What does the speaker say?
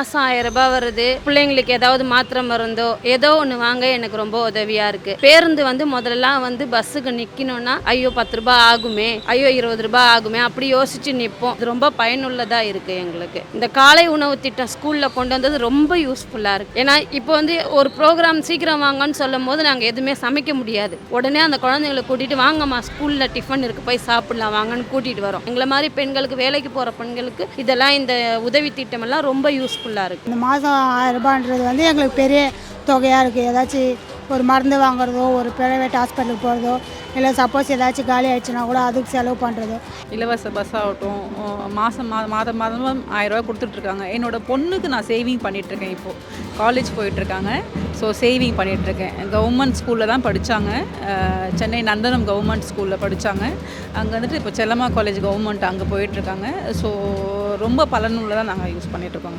மாதம் ஆயிரம் ரூபாய் வருது. பிள்ளைங்களுக்கு ஏதாவது மாத்திரை மருந்தோ ஏதோ ஒன்று வாங்க எனக்கு ரொம்ப உதவியாக இருக்குது பேருந்து வந்து முதல்லலாம் வந்து பஸ்ஸுக்கு நிற்கணும்னா ஐயோ பத்து ரூபாய் ஆகுமே ஐயோ இருபது ரூபாய் ஆகுமே அப்படி யோசிச்சு நிற்போம் இது ரொம்ப பயனுள்ளதாக இருக்குது எங்களுக்கு. இந்த காலை உணவு திட்டம் ஸ்கூலில் கொண்டு வந்தது ரொம்ப யூஸ்ஃபுல்லாக இருக்குது ஏன்னா இப்போ வந்து ஒரு ப்ரோக்ராம் சீக்கிரம் வாங்கன்னு சொல்லும் போது நாங்கள் எதுவுமே சமைக்க முடியாது. உடனே அந்த குழந்தைங்களை கூட்டிகிட்டு வாங்கம்மா ஸ்கூலில் டிஃபன் இருக்குது போய் சாப்பிடலாம் வாங்கன்னு கூட்டிகிட்டு வரோம். எங்களை மாதிரி பெண்களுக்கு வேலைக்கு போகிற பெண்களுக்கு இதெல்லாம் இந்த உதவி திட்டமெல்லாம் ரொம்ப யூஸ்ஃபுல் யூஸ்ஃபுல்லாக இருக்குது இந்த மாதம் ஆயிரம் ரூபான்றது வந்து எங்களுக்கு பெரிய தொகையாக இருக்குது ஏதாச்சும் ஒரு மருந்து வாங்குறதோ ஒரு ப்ரைவேட் ஹாஸ்பிட்டலுக்கு போகிறதோ இல்லை சப்போஸ் ஏதாச்சும் காலி ஆயிடுச்சுன்னா கூட அதுக்கு செலவு பண்ணுறதோ இலவச பஸ் ஆகட்டும் மாதம் மா மாதம் மாதம் ஆயிரரூவா கொடுத்துட்ருக்காங்க என்னோட பொண்ணுக்கு நான் சேவிங் பண்ணிகிட்ருக்கேன் இப்போது காலேஜ் போயிட்டுருக்காங்க ஸோ சேவிங் பண்ணிகிட்ருக்கேன் கவர்மெண்ட் ஸ்கூலில் தான் படித்தாங்க சென்னை நந்தனம் கவர்மெண்ட் ஸ்கூலில் படித்தாங்க அங்கே வந்துட்டு இப்போ செல்லம்மா காலேஜ் கவர்மெண்ட் அங்கே போயிட்டுருக்காங்க ஸோ ரொம்ப பலனுள்ளதாக நாங்கள் யூஸ் பண்ணிகிட்ருக்கோங்க சார்